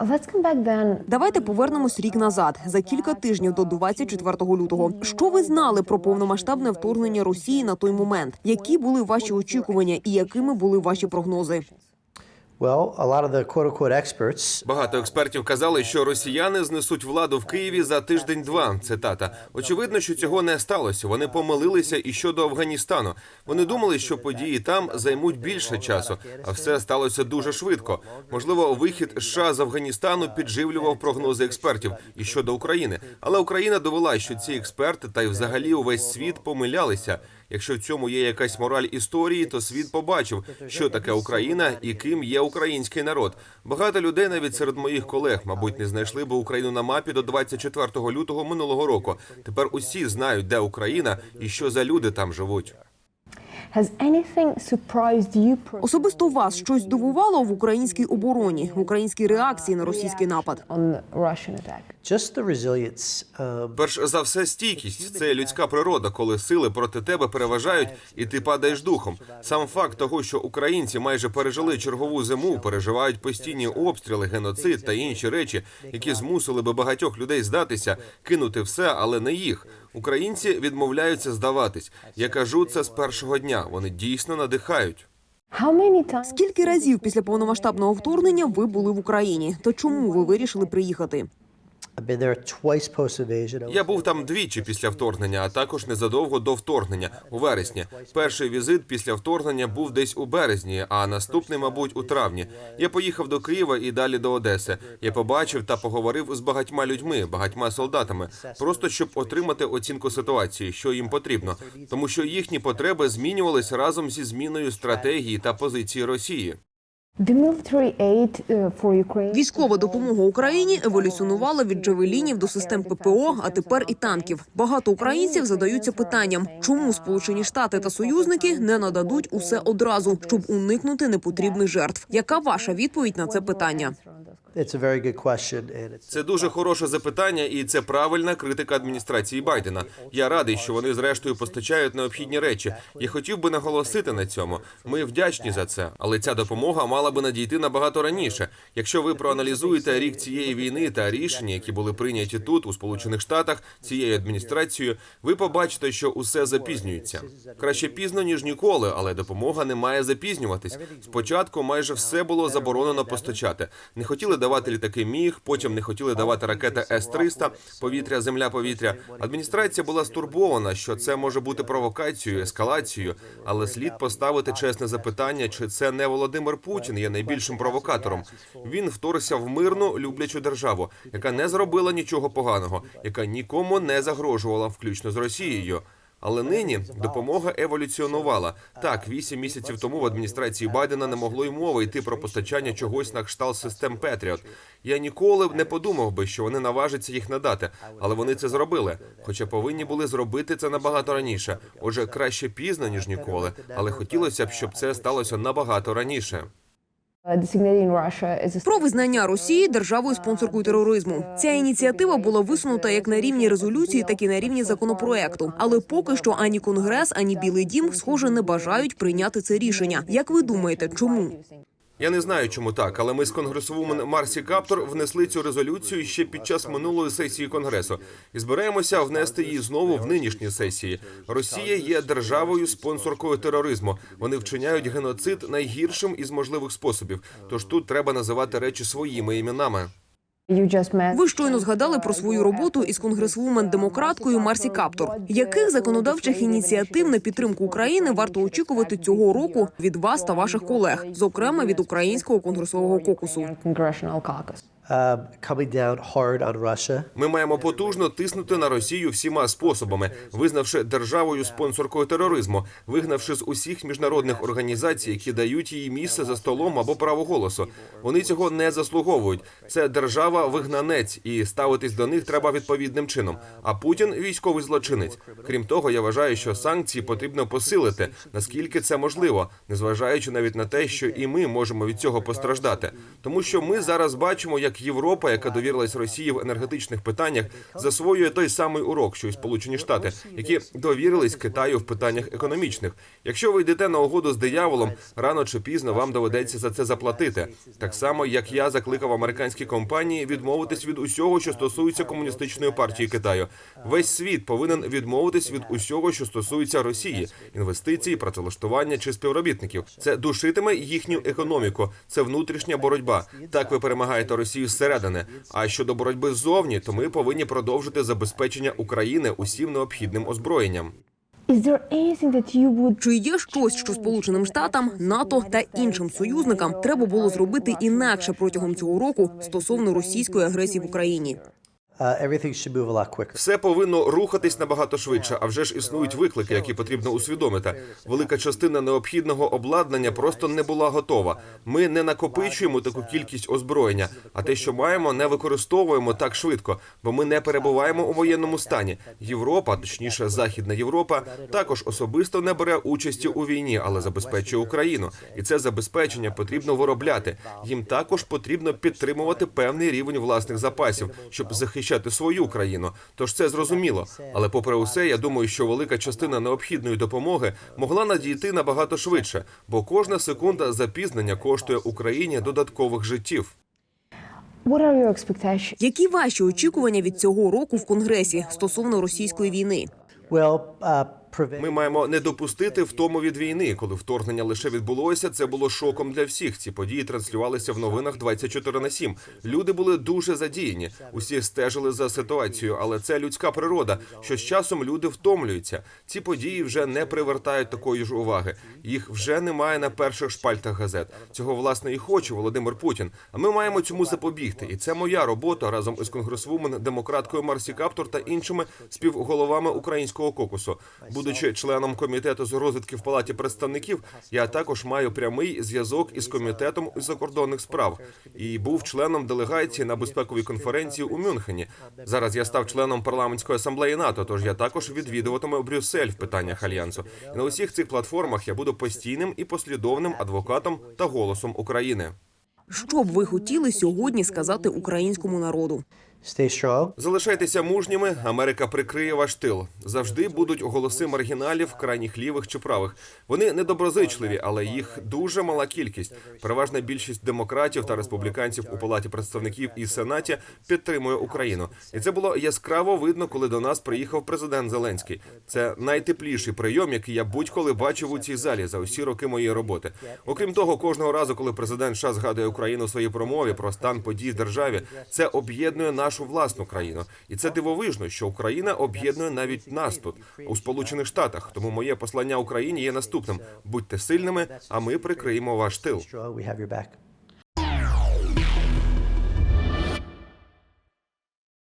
Let's. Давайте повернемось рік назад за кілька тижнів до 24 лютого. Що ви знали про повномасштабне вторгнення Росії на той момент? Які були ваші очікування і якими були ваші прогнози? Багато експертів казали, що росіяни знесуть владу в Києві за тиждень-два. Цитата. Очевидно, що цього не сталося. Вони помилилися і щодо Афганістану. Вони думали, що події там займуть більше часу, а все сталося дуже швидко. Можливо, вихід США з Афганістану підживлював прогнози експертів і щодо України. Але Україна довела, що ці експерти та й взагалі увесь світ помилялися. Якщо в цьому є якась мораль історії, то світ побачив, що таке Україна і ким є український народ. Багато людей, навіть серед моїх колег, мабуть, не знайшли би Україну на мапі до 24 лютого минулого року. Тепер усі знають, де Україна і що за люди там живуть. Особисто вас щось здивувало в українській обороні, в українській реакції на російський напад? on the Russian attack? just the resilience Перш за все, стійкість це людська природа, коли сили проти тебе переважають, і ти падаєш духом. Сам факт того, що українці майже пережили чергову зиму, переживають постійні обстріли, геноцид та інші речі, які змусили би багатьох людей здатися, кинути все, але не їх. Українці відмовляються здаватись. Я кажу це з першого дня. Вони дійсно надихають. Скільки разів після повномасштабного вторгнення ви були в Україні? То чому ви вирішили приїхати? Я був там двічі після вторгнення, а також незадовго до вторгнення у вересні. Перший візит після вторгнення був десь у березні, а наступний, мабуть, у травні. Я поїхав до Києва і далі до Одеси. Я побачив та поговорив з багатьма людьми, багатьма солдатами, просто щоб отримати оцінку ситуації, що їм потрібно, тому що їхні потреби змінювалися разом зі зміною стратегії та позиції Росії. Uh. Військова допомога Україні еволюціонувала від джавелінів до систем ППО, а тепер і танків. Багато українців задаються питанням, чому Сполучені Штати та союзники не нададуть усе одразу, щоб уникнути непотрібних жертв. Яка ваша відповідь на це питання? Це дуже хороше запитання, і це правильна критика адміністрації Байдена. Я радий, що вони зрештою постачають необхідні речі. Я хотів би наголосити на цьому. Ми вдячні за це, але ця допомога мала би надійти набагато раніше. Якщо ви проаналізуєте рік цієї війни та рішення, які були прийняті тут, у Сполучених Штатах, цією адміністрацією, ви побачите, що усе запізнюється. Краще пізно ніж ніколи, але допомога не має запізнюватись. Спочатку майже все було заборонено постачати. Не хотіли давати літаки міг, потім не хотіли давати ракети С-300, повітря, земля, повітря. Адміністрація була стурбована, що це може бути провокацією, ескалацією, але слід поставити чесне запитання, чи це не Володимир Путін є найбільшим провокатором. Він вторгся в мирну люблячу державу, яка не зробила нічого поганого, яка нікому не загрожувала, включно з Росією. Але нині допомога еволюціонувала. Так, вісім місяців тому в адміністрації Байдена не могло й мови йти про постачання чогось на кшталт систем Петріот. Я ніколи б не подумав би, що вони наважаться їх надати, але вони це зробили. Хоча повинні були зробити це набагато раніше. Отже, краще пізно ніж ніколи, але хотілося б, щоб це сталося набагато раніше. Про визнання Росії державою спонсоркою тероризму. Ця ініціатива була висунута як на рівні резолюції, так і на рівні законопроекту. Але поки що ані конгрес, ані Білий Дім, схоже, не бажають прийняти це рішення. Як ви думаєте, чому? Я не знаю, чому так, але ми з конгресовумен Марсі Каптор внесли цю резолюцію ще під час минулої сесії конгресу і збираємося внести її знову в нинішні сесії. Росія є державою спонсоркою тероризму. Вони вчиняють геноцид найгіршим із можливих способів. Тож тут треба називати речі своїми іменами. Ви щойно згадали про свою роботу із конгресвумен демократкою Марсі Каптор. Яких законодавчих ініціатив на підтримку України варто очікувати цього року від вас та ваших колег, зокрема від українського конгресового кокусу? Russia. Ми маємо потужно тиснути на Росію всіма способами, визнавши державою спонсоркою тероризму, вигнавши з усіх міжнародних організацій, які дають їй місце за столом або право голосу. Вони цього не заслуговують. Це держава вигнанець, і ставитись до них треба відповідним чином. А Путін військовий злочинець. Крім того, я вважаю, що санкції потрібно посилити, наскільки це можливо, незважаючи навіть на те, що і ми можемо від цього постраждати, тому що ми зараз бачимо, як Європа, яка довірилась Росії в енергетичних питаннях, засвоює той самий урок, що й Сполучені Штати, які довірились Китаю в питаннях економічних. Якщо ви йдете на угоду з дияволом, рано чи пізно вам доведеться за це заплатити. Так само, як я закликав американські компанії відмовитись від усього, що стосується комуністичної партії Китаю. Весь світ повинен відмовитись від усього, що стосується Росії, інвестицій, працевлаштування чи співробітників. Це душитиме їхню економіку. Це внутрішня боротьба. Так ви перемагаєте Росію зсередини. А щодо боротьби ззовні, то ми повинні продовжити забезпечення України усім необхідним озброєнням. Чи є щось, що Сполученим Штатам, НАТО та іншим союзникам треба було зробити інакше протягом цього року стосовно російської агресії в Україні? Quicker. Все повинно рухатись набагато швидше. А вже ж існують виклики, які потрібно усвідомити. Велика частина необхідного обладнання просто не була готова. Ми не накопичуємо таку кількість озброєння, а те, що маємо, не використовуємо так швидко, бо ми не перебуваємо у воєнному стані. Європа, точніше, Західна Європа, також особисто не бере участі у війні, але забезпечує Україну. І це забезпечення потрібно виробляти. Їм також потрібно підтримувати певний рівень власних запасів, щоб захищати свою країну. Тож це зрозуміло. Але попри усе, я думаю, що велика частина необхідної допомоги могла надійти набагато швидше, бо кожна секунда запізнення коштує Україні додаткових життів. Які ваші очікування від цього року в Конгресі стосовно російської війни? Ми маємо не допустити втому від війни. Коли вторгнення лише відбулося, це було шоком для всіх. Ці події транслювалися в новинах 24 на 7. Люди були дуже задіяні. Усі стежили за ситуацією, але це людська природа. Що з часом люди втомлюються. Ці події вже не привертають такої ж уваги. Їх вже немає на перших шпальтах газет. Цього власне і хоче Володимир Путін. А ми маємо цьому запобігти. І це моя робота разом із конгресвумен, демократкою Марсі Каптор та іншими співголовами українського кокусу. Будучи членом комітету з розвідки в палаті представників, я також маю прямий зв'язок із комітетом із закордонних справ і був членом делегації на безпековій конференції у Мюнхені. Зараз я став членом парламентської асамблеї НАТО. Тож я також відвідуватиму Брюссель в питаннях альянсу. І на усіх цих платформах я буду постійним і послідовним адвокатом та голосом України. Що б ви хотіли сьогодні сказати українському народу? Stay strong. Залишайтеся мужніми. Америка прикриє ваш тил. Завжди будуть голоси маргіналів, крайніх лівих чи правих. Вони недоброзичливі, але їх дуже мала кількість. Переважна більшість демократів та республіканців у палаті представників і сенаті підтримує Україну. І це було яскраво видно, коли до нас приїхав президент Зеленський. Це найтепліший прийом, який я будь-коли бачив у цій залі за усі роки моєї роботи. Окрім того, кожного разу, коли президент США згадує Україну в своїй промові про стан подій в державі, це об'єднує нашу власну країну, і це дивовижно, що Україна об'єднує навіть нас тут у Сполучених Штатах. Тому моє послання Україні є наступним: будьте сильними, а ми прикриємо ваш тил.